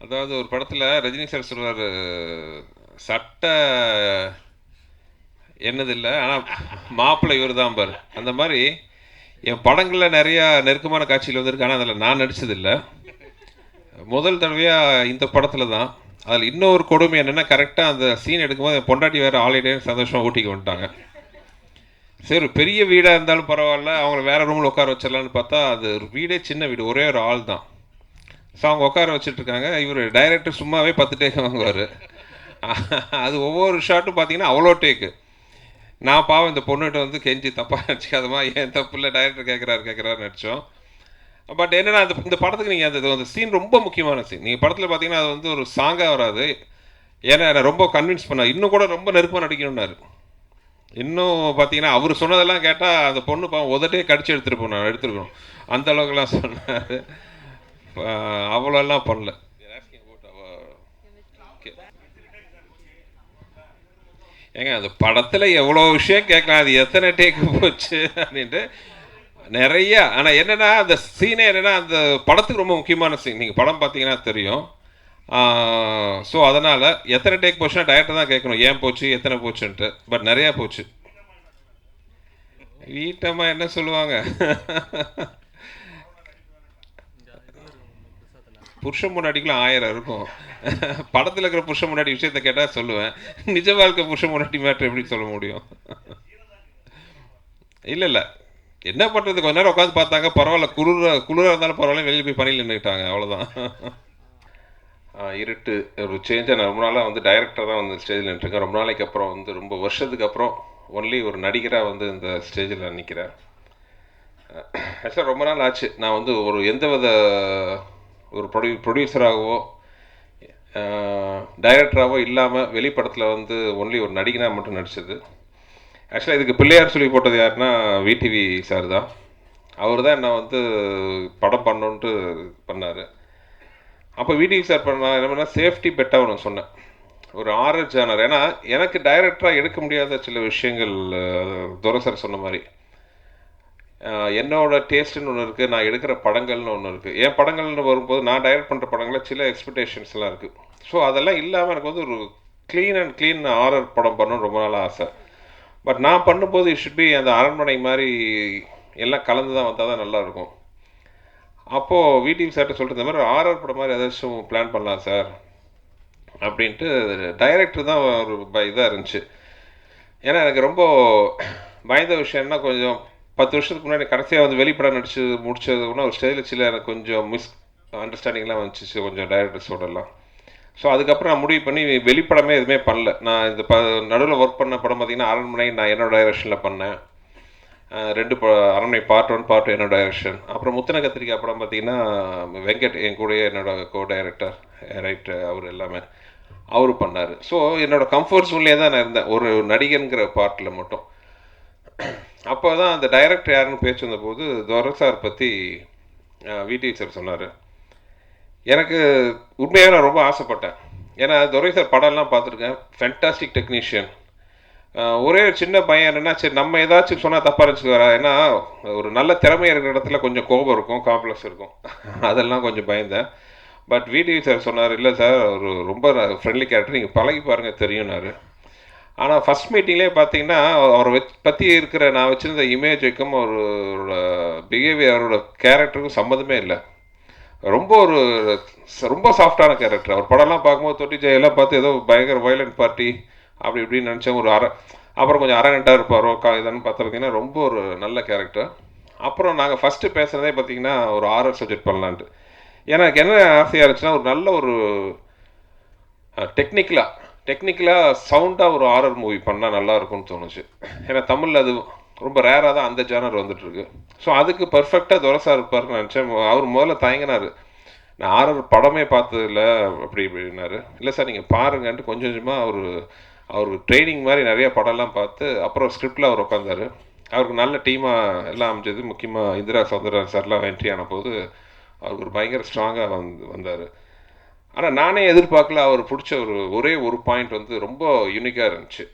அதாவது ஒரு படத்தில் ரஜினி சார் சொல்லுவார் சட்டை என்னது இல்லை ஆனால் மாப்பிள்ளை இவர் தான் பாரு. அந்த மாதிரி என் படங்களில் நிறையா நெருக்கமான காட்சிகள் வந்திருக்கு ஆனால் அதில் நான் நடித்ததில்லை முதல் தடவையாக இந்த படத்தில் தான் அதில் இன்னொரு கொடுமை என்னென்னா கரெக்டாக அந்த சீன் எடுக்கும்போது என் பொண்டாட்டி வேறு ஆல்ரெடி சந்தோஷமாக ஊட்டிக்கு வந்துட்டாங்க. சரி பெரிய வீடாக இருந்தாலும் பரவாயில்ல அவங்கள வேறு ரூமில் உட்கார வச்சிடலான்னு பார்த்தா அது ஒரு வீடே சின்ன வீடு ஒரே ஒரு ஆள் தான். ஸோ அவங்க உட்கார வச்சுட்டு இருக்காங்க இவர் டைரக்டர் சும்மாவே பத்து டேக் வாங்குவார். அது ஒவ்வொரு ஷாட்டும் பார்த்தீங்கன்னா அவ்வளோ டேக்கு நான் பாவம் இந்த பொண்ணுகிட்ட வந்து கெஞ்சி தப்பாக நினச்சிக்காதமா ஏன் தப்பு இல்லை? டைரக்டர் கேட்குறாரு கேட்குறாரு நடித்தோம் பட் என்னென்னா அந்த இந்த படத்துக்கு நீங்கள் அந்த அந்த சீன் ரொம்ப முக்கியமான சீன் நீங்கள் படத்தில் பார்த்தீங்கன்னா அது வந்து ஒரு சாங்காக வராது. ஏன்னா என்னை ரொம்ப கன்வின்ஸ் பண்ணார் இன்னும் கூட ரொம்ப நெருக்கமாக நடிக்கணும்னாரு. இன்னும் பார்த்தீங்கன்னா அவர் சொன்னதெல்லாம் கேட்டால் அந்த பொண்ணு பாவம் உதட்டே கடிச்சு எடுத்துகிட்டு போனார் எடுத்துருக்கணும் அந்த அளவுக்குலாம் சொன்னார். அவ்வளோலாம் பண்ணல. ஏங்க அந்த படத்தில் எவ்வளோ விஷயம் கேட்கலாம். அது எத்தனை டேக்கு போச்சு அப்படின்ட்டு நிறைய. ஆனால் என்னென்னா அந்த சீனே என்னென்னா அந்த படத்துக்கு ரொம்ப முக்கியமான சீன் நீங்கள் படம் பார்த்தீங்கன்னா தெரியும். ஸோ அதனால் எத்தனை டேக் போச்சுன்னா டேரக்டர் தான் கேட்கணும். ஏன் போச்சு எத்தனை போச்சுன்ட்டு. பட் நிறையா போச்சு. வீட்டம்மா என்ன சொல்லுவாங்க? புருஷன் முன்னாடிக்குலாம் ஆயிரம் இருக்கும். படத்தில் இருக்கிற புருஷன் முன்னாடி விஷயத்த கேட்டால் சொல்லுவேன். நிஜ வாழ்க்கை புருஷன் முன்னாடி மேட்ரு எப்படி சொல்ல முடியும்? இல்லை இல்லை. என்ன பண்ணுறது கொஞ்ச நேரம் உட்காந்து பார்த்தாங்க. பரவாயில்ல. குளிர குளிராக இருந்தாலும் பரவாயில்ல. வெளியில் போய் பணியில் நின்றுக்கிட்டாங்க அவ்வளோதான் இருட்டு ஒரு சேஞ்சாக நான் ரொம்ப நாளாக வந்து டைரக்டர் தான் வந்து ஸ்டேஜில் நின்றுருக்கேன் ரொம்ப நாளைக்கு அப்புறம் வந்து ரொம்ப வருஷத்துக்கு அப்புறம் ஒன்லி ஒரு நடிகராக வந்து இந்த ஸ்டேஜில் நிற்கிறேன் ஆக்சுவலாக ரொம்ப நாள் ஆச்சு. நான் வந்து ஒரு எந்த வித ஒரு ப்ரொடியூ ப்ரொடியூசராகவோ டைரக்டராகவோ இல்லாமல் வெளிப்படத்தில் வந்து ஒன்லி ஒரு நடிகனாக மட்டும் நடித்தது ஆக்சுவலாக இதுக்கு பிள்ளையார் சொல்லி போட்டது யாருன்னா விடிவி சார் தான். அவர் தான் என்ன வந்து படம் பண்ணோன்ட்டு பண்ணார். அப்போ விடிவி சார் பண்ண என்ன பண்ணால் சேஃப்டி பெட்டாக ஒன்று சொன்னேன். ஒரு ஆர்எஸ் ஜானர் ஏன்னா எனக்கு டைரக்டராக எடுக்க முடியாத சில விஷயங்கள் துரை சார் சொன்ன மாதிரி. என்னோட டேஸ்ட்டுன்னு ஒன்று இருக்குது நான் எடுக்கிற படங்கள்னு ஒன்று இருக்குது என் படங்கள்னு வரும்போது நான் டைரக்ட் பண்ணுற படங்களில் சில எக்ஸ்பெக்டேஷன்ஸ்லாம் இருக்குது ஸோ அதெல்லாம் இல்லாமல் எனக்கு வந்து ஒரு க்ளீன் அண்ட் க்ளீன் ஆரர் படம் பண்ணணும்னு ரொம்ப நாள் ஆசை. பட் நான் பண்ணும்போது இட் ஷுட் பி அந்த அரண்மனை மாதிரி எல்லாம் கலந்து தான் வந்தால் தான் நல்லாயிருக்கும். அப்போது வீட்டிங் சார்ட்ட சொல்லிட்டு இந்த மாதிரி ஆர்ஆர் படம் மாதிரி ஏதாச்சும் பிளான் பண்ணலாம் சார் அப்படின்ட்டு டைரக்டர் தான் ஒரு இதாக இருந்துச்சு. ஏன்னா எனக்கு ரொம்ப பயந்த விஷயம்னா கொஞ்சம் பத்து வருஷத்துக்கு முன்னாடி கடைசியாக வந்து வெளிப்படம் நடிச்சு முடிச்சதுன்னா ஒரு ஸ்டேஜில் சில எனக்கு கொஞ்சம் மிஸ் அண்டர்ஸ்டாண்டிங்லாம் வந்துச்சு கொஞ்சம் டைரக்டர்ஸோடலாம் ஸோ அதுக்கப்புறம் நான் முடிவு பண்ணி வெளிப்படமே எதுவுமே பண்ணல. நான் இந்த ப நடுவில் ஒர்க் பண்ண படம் பார்த்திங்கன்னா அரண்மனை நான் என்னோட டைரக்ஷனில் பண்ணேன். ரெண்டு ப அரண்மனை பார்ட் ஒன் பார்ட் என்னோட டைரக்ஷன் அப்புறம் முத்தன கத்திரிக்காய் படம் பார்த்திங்கன்னா வெங்கட் என் கூடயே என்னோட கோ டைரக்டர் ரைட்டர் அவர் எல்லாமே அவரு பண்ணார். ஸோ என்னோட கம்ஃபர்ட் ஜோன்லேயே தான் நான் இருந்தேன். ஒரு நடிகனுங்கிற பார்ட்டில் மட்டும். அப்போ தான் அந்த டைரக்டர் யாருன்னு பேச்சு வந்தபோது துரை சார் பற்றி விடி சார் சொன்னார். எனக்கு உண்மையாக நான் ரொம்ப ஆசைப்பட்டேன். ஏன்னா துரை சார் படம்லாம் பார்த்துருக்கேன். ஃபென்டாஸ்டிக் டெக்னீஷியன் ஒரே ஒரு சின்ன பையன் என்னென்னா சரி நம்ம ஏதாச்சும் சொன்னால் தப்பாக இருந்துச்சுக்காரா ஏன்னா ஒரு நல்ல திறமை இருக்கிற இடத்துல கொஞ்சம் கோபம் இருக்கும் காம்ப்ளெக்ஸ் இருக்கும். அதெல்லாம் கொஞ்சம் பயந்தேன். பட் விடிவி சார் சொன்னார் இல்லை சார் ஒரு ரொம்ப ஃப்ரெண்ட்லி கேரக்டர் நீங்கள் பழகி பாருங்கள் தெரியும்னாரு. ஆனால் ஃபஸ்ட் மீட்டிங்லேயே பார்த்தீங்கன்னா அவரை வச் பற்றி இருக்கிற நான் வச்சுருந்த இமேஜுக்கும் அவரோட பிஹேவியர் அவரோட கேரக்டருக்கும் சம்மந்தமே இல்லை. ரொம்ப ஒரு ரொம்ப சாஃப்டான கேரக்டர் அவர் படம்லாம் பார்க்கும்போது தொட்டி ஜெயெல்லாம் பார்த்து ஏதோ பயங்கர வயலண்ட் பார்ட்டி அப்படி இப்படின்னு நினச்சேன் ஒரு அரை அப்புறம் கொஞ்சம் அரகண்டாக இருப்பாரோ கா இதன்னு பார்த்து பார்த்தீங்கன்னா ரொம்ப ஒரு நல்ல கேரக்டர் அப்புறம் நாங்கள் ஃபஸ்ட்டு பேசுகிறதே பார்த்தீங்கன்னா ஒரு ஆர்ஆர் சப்ஜெக்ட் பண்ணலான்ட்டு. எனக்கு என்ன ஆசையாக இருந்துச்சுன்னா ஒரு நல்ல ஒரு டெக்னிக்கலாக டெக்னிக்கலாக சவுண்டாக ஒரு ஆரர் மூவி பண்ணால் நல்லா இருக்கும்னு தோணுச்சு. ஏன்னா தமிழில் அது ரொம்ப ரேராக தான் அந்த ஜானர் வந்துட்டுருக்கு. ஸோ அதுக்கு பர்ஃபெக்டாக துரசா இருப்பார்னு நினச்சேன். அவர் முதல்ல தயங்கினார். நான் ஆரர் படமே பார்த்ததில்ல அப்படி இப்படின்னாரு. இல்லை சார் நீங்கள் பாருங்கன்ட்டு கொஞ்சம் கொஞ்சமாக அவர் அவர் ட்ரைனிங் மாதிரி நிறைய படம்லாம் பார்த்து அப்புறம் ஸ்கிரிப்டில் அவர் உட்காந்தாரு அவருக்கு நல்ல டீமாக எல்லாம் அமைஞ்சது. முக்கியமாக இந்திரா சௌந்தரன் சார்லாம் என்ட்ரி ஆன போது அவருக்கு ஒரு பயங்கர ஸ்ட்ராங்காக வந்து வந்தார். ஆனால் நானே எதிர்பார்க்கல அவர் பிடிச்ச ஒரு ஒரே ஒரு பாயிண்ட் வந்து ரொம்ப யூனிக்காக இருந்துச்சு.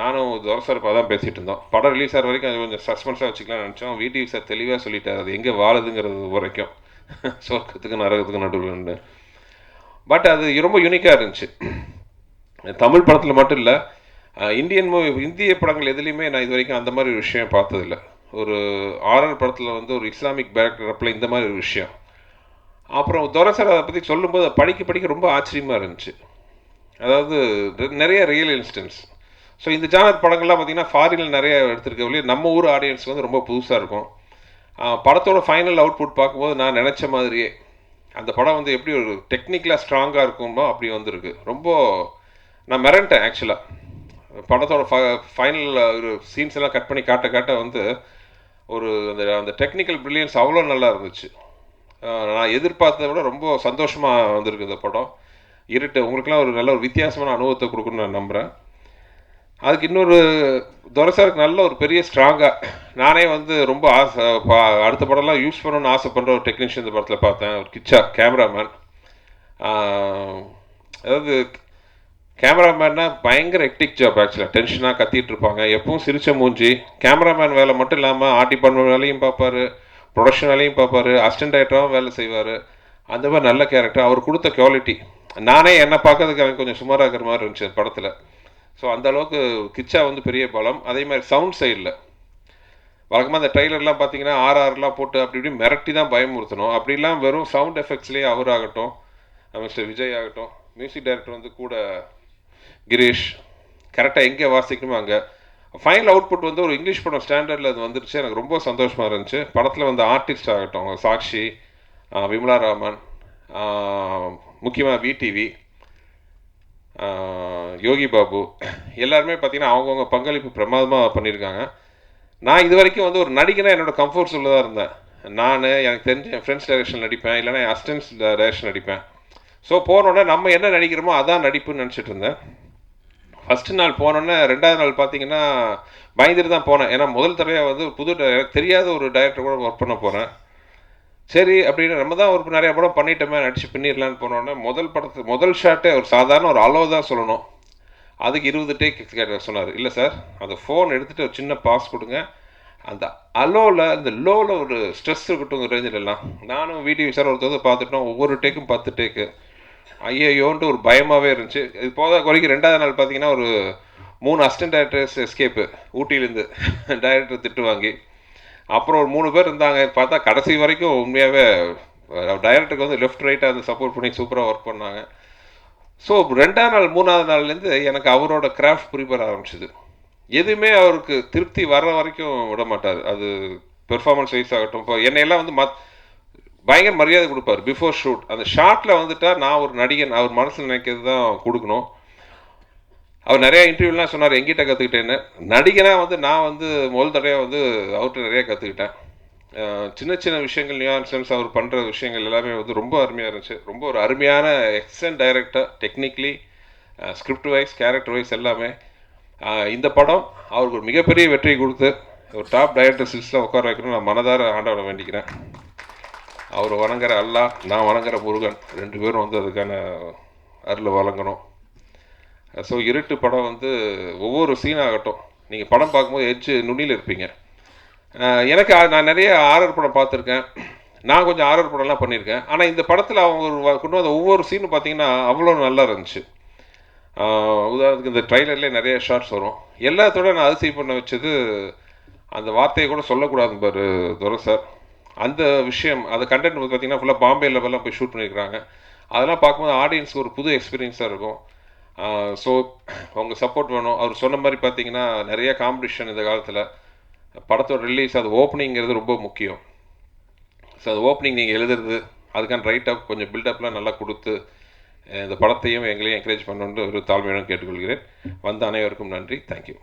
நானும் துரசார் தான் பேசிகிட்டு இருந்தோம். படம் ரிலீஸ் ஆகிற வரைக்கும் அது கொஞ்சம் சஸ்பென்ஸாக வச்சுக்கலாம்னு நினச்சோம். வீட்டில் சார் தெளிவாக சொல்லிட்டார். அது எங்கே வாழுதுங்கிறது வரைக்கும். சொர்க்கத்துக்கு நரகத்துக்கு நடுவில் பட் அது ரொம்ப யூனிக்காக இருந்துச்சு. தமிழ் படத்தில் மட்டும் இல்லை இந்தியன் மூவி இந்திய படங்கள் எதுலேயுமே நான் இது வரைக்கும் அந்த மாதிரி ஒரு விஷயம் பார்த்ததில்ல. ஒரு ஆர்ஆர் படத்தில் வந்து ஒரு இஸ்லாமிக் பேக்ரப்பில் இந்த மாதிரி ஒரு விஷயம். அப்புறம் துரசர் அதை பற்றி சொல்லும்போது படிக்க படிக்க ரொம்ப ஆச்சரியமாக இருந்துச்சு. அதாவது நிறைய ரியல் இன்ஸ்டன்ஸ் ஸோ இந்த ஜானர் படங்கள்லாம் பார்த்தீங்கன்னா ஃபாரினில் நிறைய எடுத்திருக்க வழியே நம்ம ஊர் ஆடியன்ஸ் வந்து ரொம்ப புதுசாக இருக்கும். படத்தோட ஃபைனல் அவுட்புட் பார்க்கும்போது நான் நினச்ச மாதிரியே அந்த படம் வந்து எப்படி ஒரு டெக்னிக்கலாக ஸ்ட்ராங்காக இருக்குமோ அப்படி வந்திருக்கு. ரொம்ப நான் மிரண்டேன் ஆக்சுவலாக படத்தோட ஃபைனல் ஒரு சீன்ஸ் எல்லாம் கட் பண்ணி காட்ட காட்ட வந்து ஒரு அந்த அந்த டெக்னிக்கல் பிரில்லியன்ஸ் அவ்வளோ நல்லா இருந்துச்சு. நான் எதிர்பார்த்ததை விட ரொம்ப சந்தோஷமாக வந்திருக்கு இந்த படம். இருட்டு உங்களுக்குலாம் ஒரு நல்ல ஒரு வித்தியாசமான அனுபவத்தை கொடுக்குன்னு நான் நம்புகிறேன் அதுக்கு இன்னொரு துரசாருக்கு நல்ல ஒரு பெரிய ஸ்ட்ராங்காக நானே வந்து ரொம்ப ஆசை பா- அடுத்த படம்லாம் யூஸ் பண்ணணும்னு ஆசைப்படுற ஒரு டெக்னீஷியன் இந்த படத்தில் பார்த்தேன். ஒரு கிச்சா கேமராமேன் அதாவது கேமராமேன்னா பயங்கர எக்டிக் ஜாப் ஆக்சுவலாக டென்ஷனாக கத்திட்டு இருப்பாங்க. எப்பவும் சிரிச்ச மூஞ்சி. கேமராமேன் வேலை மட்டும் இல்லாமல் ஆர்டி பண்ண வேலையும் பார்ப்பாரு. ப்ரொடக்ஷன் வேலையும் பார்ப்பாரு அசிஸ்டன்ட் டைரக்டராகவும் வேலை செய்வார். அந்த மாதிரி நல்ல கேரக்டர் அவர் கொடுத்த குவாலிட்டி நானே என்னை பார்க்கறதுக்கு அவன் கொஞ்சம் சுமாராக இருக்கிற மாதிரி இருந்துச்சு அந்த படத்தில். ஸோ அந்த அளவுக்கு கிச்சா வந்து பெரிய பலம். அதே மாதிரி சவுண்ட் சைடில் வழக்கமாக அந்த ட்ரெய்லர்லாம் பார்த்தீங்கன்னா ஆர்ஆர்லாம் போட்டு அப்படி இப்படி மிரட்டி தான் பயமுறுத்தணும். அப்படிலாம் வெறும் சவுண்ட் எஃபெக்ட்ஸ்லேயே அவர் ஆகட்டும் மிஸ்டர் விஜய் ஆகட்டும் மியூசிக் டைரக்டர் வந்து கூட கிரீஷ் கரெக்டாக எங்கே வாசிக்கணுமோ அங்கே ஃபைனல் அவுட்புட் வந்து ஒரு இங்கிலீஷ் படம் ஸ்டாண்டர்டில் அது வந்துருச்சு. எனக்கு ரொம்ப சந்தோஷமாக இருந்துச்சு. படத்தில் வந்து ஆர்டிஸ்ட் ஆகட்டும் சாக்ஷி விமலா ராமன் முக்கியமாக விடிவி யோகி பாபு எல்லாருமே பார்த்தீங்கன்னா அவங்கவுங்க பங்களிப்பு பிரமாதமாக பண்ணியிருக்காங்க நான் இது வரைக்கும் வந்து ஒரு நடிகனாக என்னோட கம்ஃபர்ட் சொல்ல தான் இருந்தேன். நான் எனக்கு தெரிஞ்ச என் ஃப்ரெண்ட்ஸ் டைரக்ஷன் நடிப்பேன் இல்லைன்னா என் அசிஸ்டன்ஸ் டைரக்ஷன் நடிப்பேன். ஸோ போனோடனே நம்ம என்ன நடிக்கிறோமோ அதான் நடிப்புன்னு நினச்சிட்டு இருந்தேன். ஃபஸ்ட்டு நாள் போனோன்னே ரெண்டாவது நாள் பார்த்தீங்கன்னா பயந்துட்டு தான் போனேன். ஏன்னா முதல் தடவையாக வந்து புது எனக்கு தெரியாத ஒரு டைரக்டர் கூட ஒர்க் பண்ண போகிறேன் சரி அப்படின்னு நம்ம தான் ஒரு நிறைய படம் பண்ணிட்டோமே நடிச்சு பண்ணிடலான்னு போனோடனே முதல் படத்து முதல் ஷாட்டே ஒரு சாதாரண ஒரு அளவு தான் சொல்லணும். அதுக்கு இருபது டேக் சொன்னார். இல்லை சார் அந்த ஃபோன் எடுத்துகிட்டு ஒரு சின்ன பாஸ் கொடுங்க. அந்த அலோவில் அந்த லோவில் ஒரு ஸ்ட்ரெஸ் இருக்கட்டும் ரேஞ்சில் எல்லாம். நானும் வீடியோ சார் ஒருத்தர் பார்த்துட்டோம். ஒவ்வொரு டேக்கும் பத்து டேக்கு ஐயோன்ட்டு ஒரு பயமாகவே இருந்துச்சு. இது போத குறைக்கு ரெண்டாவது நாள் பார்த்தீங்கன்னா ஒரு மூணு அசிஸ்டன்ட் டேரக்டர்ஸ் எஸ்கேப்பு ஊட்டியிலேருந்து டைரக்டர் திட்டு வாங்கி அப்புறம் ஒரு மூணு பேர் இருந்தாங்க. பார்த்தா கடைசி வரைக்கும் உண்மையாகவே டைரக்டருக்கு வந்து லெஃப்ட் ரைட்டாக வந்து சப்போர்ட் பண்ணி சூப்பராக ஒர்க் பண்ணாங்க. ஸோ ரெண்டாவது நாள் மூணாவது நாள்லேருந்து எனக்கு அவரோட கிராஃப்ட் ப்ரிப்பேர் ஆரம்பிச்சிது. எதுவுமே அவருக்கு திருப்தி வர்ற வரைக்கும் விட மாட்டார். அது பெர்ஃபார்மன்ஸ் வைஸ் ஆகட்டும். இப்போ என்னையெல்லாம் வந்து மத் பயங்கர மரியாதை கொடுப்பார். பிஃபோர் ஷூட் அந்த ஷார்ட்டில் வந்துட்டா நான் ஒரு நடிகன் அவர் மனசில் நினைக்கிறது தான் கொடுக்கணும். அவர் நிறையா இன்டர்வியூலாம் சொன்னார் எங்கிட்ட கற்றுக்கிட்டேன்னு நடிகனாக வந்து நான் வந்து முதல் தடவையாக வந்து அவர்கிட்ட நிறையா கற்றுக்கிட்டேன் சின்ன சின்ன விஷயங்கள் நியூஆன்சன்ஸ் அவர் பண்ணுற விஷயங்கள் எல்லாமே வந்து ரொம்ப அருமையாக இருந்துச்சு. ரொம்ப ஒரு அருமையான excellent director technically script wise character wise எல்லாமே இந்த படம் அவருக்கு ஒரு மிகப்பெரிய வெற்றியை கொடுத்து ஒரு டாப் டைரக்டர் சில்ஸில் உட்கார வைக்கணும்னு நான் மனதார ஆண்டவனை வேண்டிக்கிறேன். அவர் வணங்குற அல்லாஹ் நான் வணங்குற முருகன் ரெண்டு பேரும் வந்து அதுக்கான அருளை வழங்கணும். ஸோ இருட்டு படம் வந்து ஒவ்வொரு சீன் ஆகட்டும். நீங்கள் படம் பார்க்கும்போது எச்சு நுனியில் இருப்பீங்க. எனக்கு நான் நிறைய ஆரர் படம் பார்த்துருக்கேன். நான் கொஞ்சம் ஆரர் படம்லாம் பண்ணியிருக்கேன். ஆனால் இந்த படத்தில் அவங்க கொண்டு வந்த ஒவ்வொரு சீனும் பார்த்தீங்கன்னா அவ்வளோ நல்லா இருந்துச்சு. உதாரணத்துக்கு இந்த ட்ரைலர்லேயே நிறைய ஷார்ட்ஸ் வரும். எல்லாத்தோட நான் அதிசயம் பண்ண வச்சது அந்த வார்த்தையை கூட சொல்லக்கூடாது பாரு துரை சார் அந்த விஷயம் அந்த கண்டென்ட் வந்து பார்த்தீங்கன்னா ஃபுல்லாக பாம்பே லெவலில் போய் ஷூட் பண்ணியிருக்காங்க அதெல்லாம் பார்க்கும்போது ஆடியன்ஸ்க்கு ஒரு புது எக்ஸ்பீரியன்ஸாக இருக்கும். ஸோ உங்கள் சப்போர்ட் வேணும். அவர் சொன்ன மாதிரி பார்த்தீங்கன்னா நிறைய காம்படிஷன் இந்த காலத்தில். படத்தோட ரிலீஸ் அது ஓப்பனிங்கிறது ரொம்ப முக்கியம். ஸோ அது ஓப்பனிங் நீங்கள் எழுதுறது அதுக்கான ரைட் அப் கொஞ்சம் பில்டப்லாம் நல்லா கொடுத்து இந்த படத்தையும் எங்களையும் என்கரேஜ் பண்ணணுன்னு ஒரு தாழ்மையுடன் கேட்டுக்கொள்கிறேன். வந்த அனைவருக்கும் நன்றி. தேங்க்யூ